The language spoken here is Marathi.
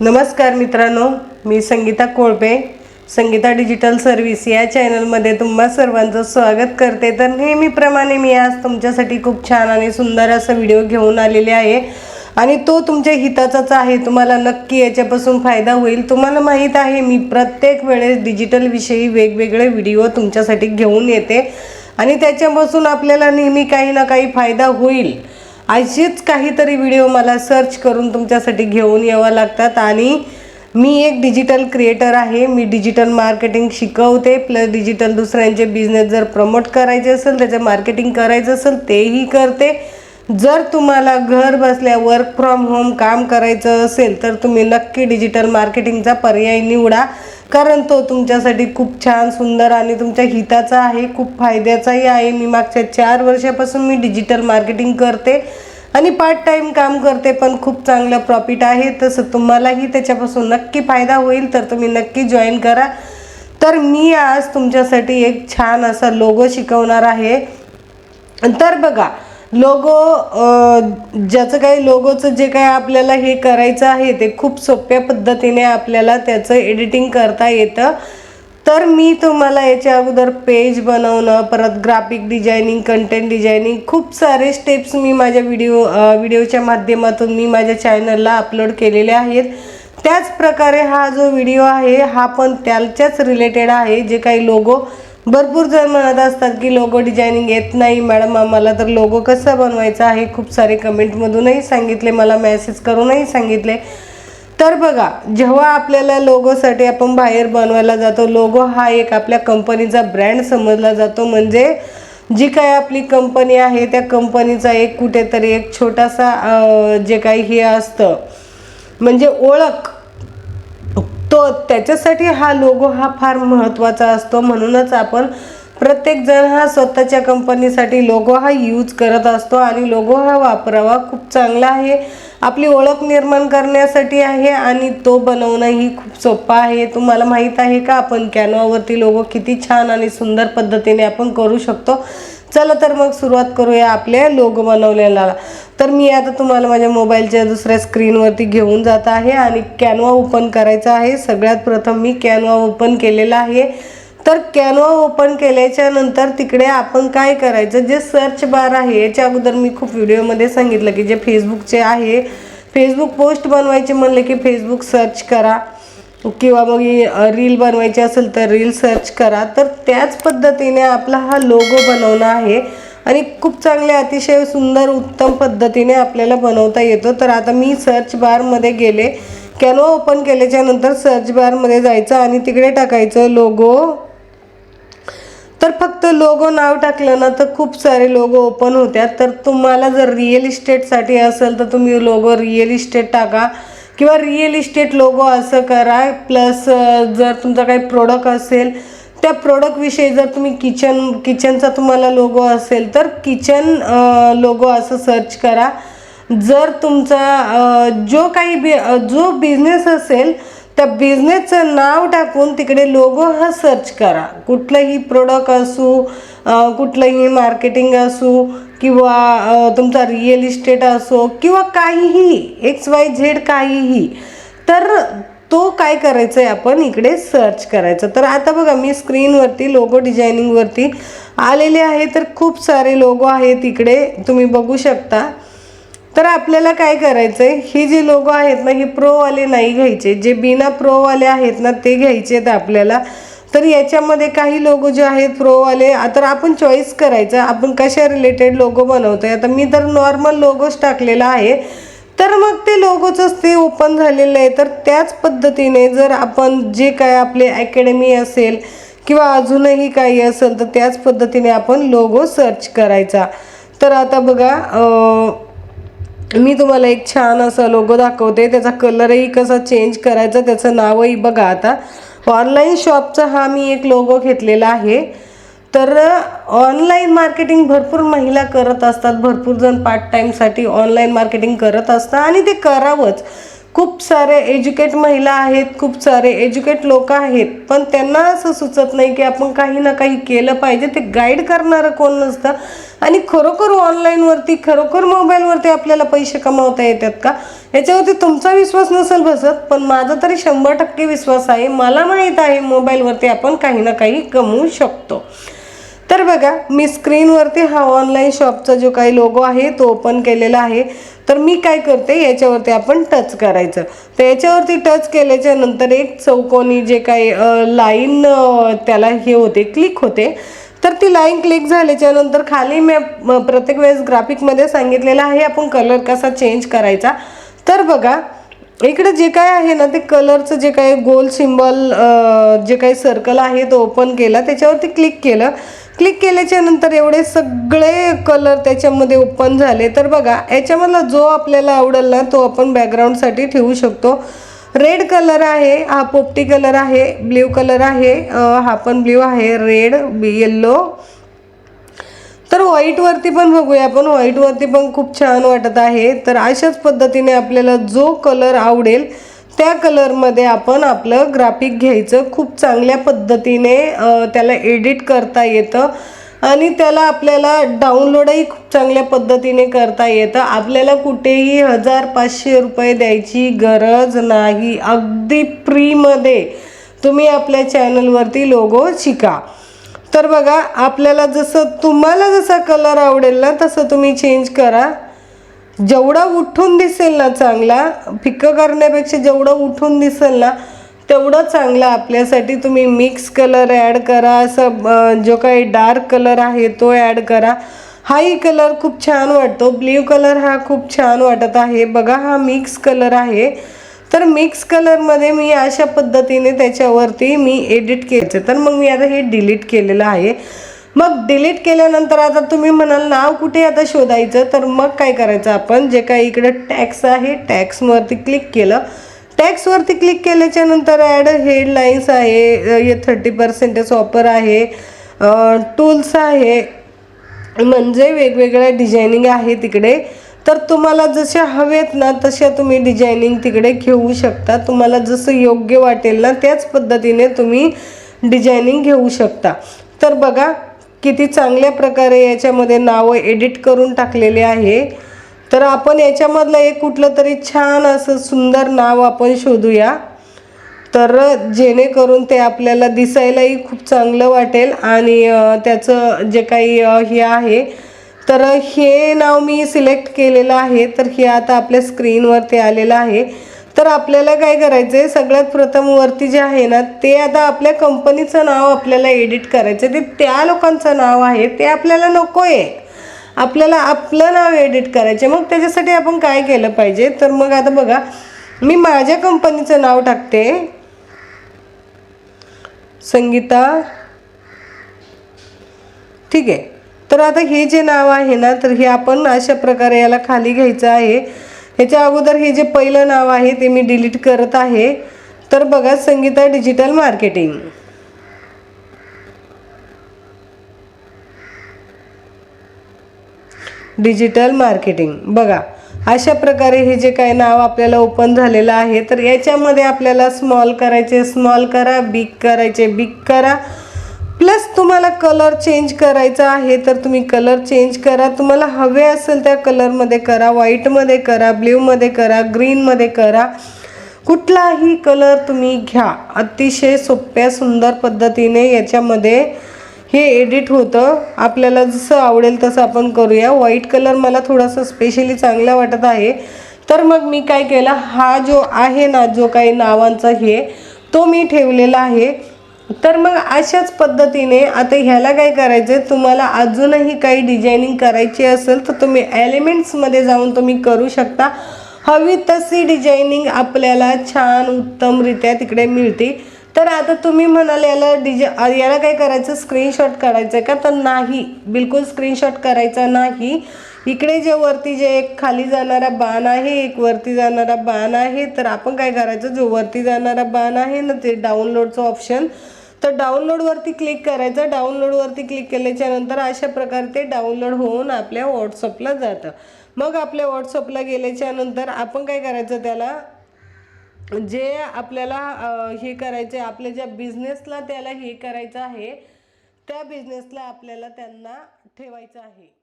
नमस्कार मित्रांनो मी संगीता कोळपे संगीता डिजिटल सर्व्हिस या चॅनलमध्ये तुम्हा सर्वांचं स्वागत करते. तर नेहमीप्रमाणे मी आज तुमच्यासाठी खूप छान आणि सुंदर असा व्हिडिओ घेऊन आलेले आहे. आणि तो तुमच्या हिताचाच आहे. तुम्हाला नक्की याच्यापासून फायदा होईल. तुम्हाला माहीत आहे मी प्रत्येक वेळेस डिजिटलविषयी वेगवेगळे व्हिडिओ तुमच्यासाठी घेऊन येते. आणि त्याच्यापासून आपल्याला नेहमी काही ना काही फायदा होईल. अशीच काहीतरी व्हिडिओ मला सर्च करून तुमच्यासाठी घेऊन यावं लागतात. आणि मी एक डिजिटल क्रिएटर आहे. मी डिजिटल मार्केटिंग शिकवते. प्लस डिजिटल दुसऱ्यांचे बिझनेस जर प्रमोट करायचे असेल त्याचं मार्केटिंग करायचं असेल तेही करते. जर तुम्हाला घर बसल्या वर्क फ्रॉम होम काम करायचं असेल तर तुम्ही नक्की डिजिटल मार्केटिंगचा पर्याय निवडा. कारण तो तुमच्यासाठी खूप छान सुंदर आणि तुमच्या हिताचा आहे खूप फायद्याचाही आहे. मी मागच्या चार वर्षापासून मी डिजिटल मार्केटिंग करते आणि पार्ट टाईम काम करते पण खूप चांगलं प्रॉफिट आहे. तसं तुम्हालाही त्याच्यापासून नक्की फायदा होईल तर तुम्ही नक्की जॉईन करा. तर मी आज तुमच्यासाठी एक छान असा लोगो शिकवणार आहे. तर बघा लोगो ज्याचं काही लोगोचं जे काही आपल्याला हे करायचं आहे ते खूप सोप्या पद्धतीने आपल्याला त्याचं एडिटिंग करता येतं. तर मी तुम्हाला याच्या अगोदर पेज बनवणं परत ग्राफिक डिझायनिंग कंटेंट डिझायनिंग खूप सारे स्टेप्स मी माझ्या व्हिडिओ व्हिडिओच्या माध्यमातून मी माझ्या चॅनलला अपलोड केलेले आहेत. त्याच प्रकारे हा जो व्हिडिओ आहे हा पण त्याच्याच रिलेटेड आहे. जे काही लोगो भरपूर जण म्हणत असतात की लोगो डिझायनिंग येत नाही मॅडम आम्हाला तर लोगो कसा बनवायचा आहे? खूप सारे कमेंटमधूनही सांगितले मला मेसेज करूनही सांगितले. तर बघा जेव्हा आपल्याला लोगोसाठी आपण बाहेर बनवायला जातो लोगो हा एक आपल्या कंपनीचा ब्रँड समजला जातो. म्हणजे जी काय आपली कंपनी आहे त्या कंपनीचा एक कुठेतरी एक छोटासा जे काही हे असतं म्हणजे ओळख. तो त्याच्यासाठी हा लोगो हा फार महत्त्वाचा असतो. म्हणूनच आपण प्रत्येक जण हा स्वतःच्या कंपनीसाठी लोगो हा यूज करत असतो आणि लोगो हा वापरावा खूप चांगला आहे. आपली ओळख निर्माण करण्यासाठी आहे आणि तो बनवणंही खूप सोपं आहे. तुम्हाला माहीत आहे का आपण कॅनवावरती लोगो किती छान आणि सुंदर पद्धतीने आपण करू शकतो? चला तर मग सुरुवात करूया आपल्या लोगो बनवलेला. तर मी आता तुम्हाला माझ्या मोबाईलच्या दुसऱ्या स्क्रीनवरती घेऊन जात आहे आणि कॅनवा ओपन करायचा आहे. सगळ्यात प्रथम मी कॅनवा ओपन केलेला आहे. तर कॅनवा ओपन केल्याच्यानंतर तिकडे आपण काय करायचं? जे सर्च बार आहे याच्या अगोदर मी खूप व्हिडिओमध्ये सांगितलं की जे फेसबुकचे आहे. फेसबुक पोस्ट बनवायचे म्हणले की फेसबुक सर्च करा. किंवा मग रील बनवायची असेल तर रील सर्च करा. तर त्याच पद्धतीने आपला हा लोगो बनवणं आहे. आणि खूप चांगले अतिशय सुंदर उत्तम पद्धतीने आपल्याला बनवता येतो. तर आता मी सर्च बारमध्ये गेले. कॅनो ओपन केल्याच्यानंतर सर्च बारमध्ये जायचं आणि तिकडे टाकायचं लोगो तर फक्त लोगो नाव टाकलं ना तर खूप सारे लोगो ओपन होत्या तर तुम्हाला जर रिअल इस्टेटसाठी असेल तर तुम्ही लोगो रिअल इस्टेट टाका. किंवा रिअल इस्टेट लोगो असं करा. प्लस जर तुमचा काही प्रोडक्ट असेल त्या प्रोडक्टविषयी जर तुम्ही किचन किचनचा तुम्हाला लोगो असेल तर किचन लोगो असं सर्च करा. जर तुमचा जो काही बि जो बिझनेस असेल त्या बिझनेसचं नाव टाकून तिकडे लोगो हा सर्च करा. कुठलंही प्रोडक्ट असू कुठलंही मार्केटिंग असू किंवा तुमचा रिअल इस्टेट असो किंवा काहीही एक्स वाय झेड काहीही तर तो काय करायचं आहे आपण इकडे सर्च करायचं. तर आता बघा मी स्क्रीनवरती लोगो डिझायनिंगवरती आलेले आहे तर खूप सारे लोगो आहेत इकडे तुम्ही बघू शकता. तर आपल्याला काय करायचं आहे ही जी लोगो आहेत ना ही प्रोवाले नाही घ्यायचे. जे बिना प्रोवाले आहेत ना ते घ्यायचे आहेत आपल्याला. तर याच्यामध्ये काही लोगो जे आहेत प्रोवाले तर आपण चॉईस करायचं. आपण कशा रिलेटेड लोगो बनवतोय? आता मी तर नॉर्मल लोगोच टाकलेला आहे. तर मग ते लोगोचंच ते ओपन झालेलं आहे. तर त्याच पद्धतीने जर आपण जे काय आपले अकॅडमी असेल किंवा अजूनही काही असेल तर त्याच पद्धतीने आपण लोगो सर्च करायचा. तर आता बघा मी तुम्हाला एक छान असा लोगो दाखवते. त्याचा कलरही कसा चेंज करायचा त्याचं नावही बघा आता. ऑनलाईन शॉपचा हा मी एक लोगो घेतलेला आहे. तर ऑनलाईन मार्केटिंग भरपूर महिला करत असतात. भरपूर जण पार्ट टाईमसाठी ऑनलाईन मार्केटिंग करत असतात. आणि ते करावंच. खूप सारे एज्युकेट महिला आहेत खूप सारे एज्युकेट लोक आहेत पण त्यांना असं सुचत नाही की आपण काही ना काही केलं पाहिजे. ते गाईड करणारं कोण नसतं. आणि खरोखर ऑनलाईनवरती खरोखर मोबाईलवरती आपल्याला पैसे कमावता येतात का? याच्यावरती तुमचा विश्वास नसेल बसत पण माझा तरी शंभर टक्के विश्वास आहे. मला माहीत आहे मोबाईलवरती आपण काही ना काही कमवू शकतो. तर बघा मी स्क्रीनवरती हा ऑनलाईन शॉपचा जो काही लोगो आहे तो ओपन केलेला आहे. तर मी काय करते याच्यावरती आपण टच करायचं. तर याच्यावरती टच केल्याच्यानंतर एक चौकोनी जे काही लाईन त्याला हे होते क्लिक होते. तर ती लाईन क्लिक झाल्याच्यानंतर खाली मी प्रत्येक वेळेस ग्राफिकमध्ये सांगितलेलं आहे आपण कलर कसा चेंज करायचा. तर बघा इकडे जे काय आहे ना ते कलरचं जे काही गोल सिम्बॉल जे काही सर्कल आहे तो ओपन केला त्याच्यावरती क्लिक केलं. क्लिक केल्याच्यानंतर एवढे सगळे कलर त्याच्यामध्ये ओपन झाले. तर बघा याच्यामधला जो आपल्याला आवडेल ना तो आपण बॅकग्राऊंडसाठी ठेवू शकतो. रेड कलर आहे हा पोपटी कलर आहे ब्ल्यू कलर आहे हा पण ब्ल्यू आहे रेड येल्लो तर व्हाईटवरती पण बघूया आपण. व्हाईटवरती पण खूप छान वाटत आहे. तर अशाच पद्धतीने आपल्याला जो कलर आवडेल त्या कलरमध्ये आपण आपलं ग्राफिक घ्यायचं. खूप चांगल्या पद्धतीने त्याला एडिट करता येतं. आणि त्याला आपल्याला डाउनलोडही खूप चांगल्या पद्धतीने करता येतं. आपल्याला कुठेही हजार पाचशे रुपये द्यायची गरज नाही. अगदी फ्रीमध्ये तुम्ही आपल्या चॅनलवरती लोगो शिका. तर बघा आपल्याला जसं तुम्हाला जसा कलर आवडेल ना तसं तुम्ही चेंज करा. जेवढा उठून दिसेल ना चांगला फिकं करण्यापेक्षा जेवढं उठून दिसेल ना तेवढं चांगलं आपल्यासाठी तुम्ही मिक्स कलर ॲड करा असं जो काही डार्क कलर आहे तो ॲड करा. हाही कलर खूप छान वाटतो. ब्ल्यू कलर हा खूप छान वाटत आहे. बघा हा मिक्स कलर आहे. तर मिक्स कलरमध्ये मी अशा पद्धतीने त्याच्यावरती मी एडिट केलं. तर मग मी आता हे डिलीट केलेलं आहे. मग डिलीट केल्यानंतर आता तुम्ही म्हणाल नाव कुठे आता शोधायचं? तर मग काय करायचं आपण? जे काही इकडे टॅक्स आहे टॅक्सवरती क्लिक केलं. टॅक्सवरती क्लिक केल्याच्यानंतर ॲड हेडलाईन्स आहे थर्टी पर्सेंटेज ऑफर आहे टूल्स आहे. म्हणजे वेगवेगळ्या डिझायनिंग आहे तिकडे. तर तुम्हाला जशा हवेत ना तशा तुम्ही डिझायनिंग तिकडे घेऊ शकता. तुम्हाला जसं योग्य वाटेल ना त्याच पद्धतीने तुम्ही डिझायनिंग घेऊ शकता. तर बघा किती चांगल्या प्रकारे याच्यामध्ये नावं एडिट करून टाकलेले आहे. तर आपण याच्यामधलं एक कुठलं तरी छान असं सुंदर नाव आपण शोधूया. तर जेणेकरून ते आपल्याला दिसायलाही खूप चांगलं वाटेल आणि त्याचं जे काही हे आहे तर हे नाव मी सिलेक्ट केलेलं आहे. तर हे आता आपल्या स्क्रीनवरती आलेलं आहे. तर आपल्याला काय करायचं आहे सगळ्यात प्रथम वरती जे आहे ना ते आता आपल्या कंपनीचं नाव आपल्याला एडिट करायचं ते त्या लोकांचं नाव आहे. ते आपल्याला नको आहे आपल्याला आपलं नाव एडिट करायचे मग त्याच्यासाठी आपण काय केलं पाहिजे? तर मग आता बघा मी माझ्या कंपनीचं नाव टाकते. संगीता. ठीक आहे. तर आता हे जे नाव आहे ना तर हे आपण अशा प्रकारे याला खाली घ्यायचं आहे. ह्याच्या अगोदर हे जे पहिलं नाव आहे ते मी डिलीट करत आहे. तर बघा Sangeeta digital marketing digital marketing बघा अशा प्रकारे हे जे काही नाव आपल्याला ओपन झालेलं आहे तर याच्यामध्ये आपल्याला स्मॉल करायचे स्मॉल करा बिग करायचे बिग करा. प्लस तुम्हाला कलर चेंज करायचा आहे तर तुम्ही कलर चेंज करा. तुम्हाला हवे असेल त्या कलरमध्ये करा व्हाईटमध्ये करा ब्ल्यूमध्ये करा ग्रीनमध्ये करा. कुठलाही कलर तुम्ही घ्या. अतिशय सोप्या सुंदर पद्धतीने याच्यामध्ये हे एडिट होतं. आपल्याला जसं आवडेल तसं आपण करूया. व्हाईट कलर मला थोडासा स्पेशली चांगला वाटत आहे. तर मग मी काय केलं? हा जो आहे ना जो काही नावांचा हे तो मी ठेवलेला आहे. तर मग अशाच पद्धतीने आता ह्याला काय करायचं आहे तुम्हाला अजूनही काही डिझायनिंग करायची असेल तर तुम्ही एलिमेंट्समध्ये जाऊन तुम्ही करू शकता. हवी तशी डिझायनिंग आपल्याला छान उत्तमरित्या तिकडे मिळते. तर आता तुम्ही म्हणाल याला डिजा याला काय करायचं? स्क्रीनशॉट काढायचं आहे का? तर नाही. बिलकुल स्क्रीनशॉट करायचा नाही. इकडे जे वरती जे एक खाली जाणारा बाण आहे एक वरती जाणारा बाण आहे तर आपण काय करायचं? जो वरती जाणारा बाण आहे ना ते डाउनलोडचं ऑप्शन तर डाउनलोडवरती क्लिक करायचं. डाउनलोडवरती क्लिक केल्याच्यानंतर अशा प्रकारे ते डाउनलोड होऊन आपल्या व्हॉट्सअपला जातं. मग आपल्या व्हॉट्सअपला गेल्याच्यानंतर आपण काय करायचं त्याला? जे आपल्याला हे करायचे आपल्या ज्या बिझनेसला त्याला हे करायचं आहे त्या बिझनेसला आपल्याला त्यांना ठेवायचं आहे.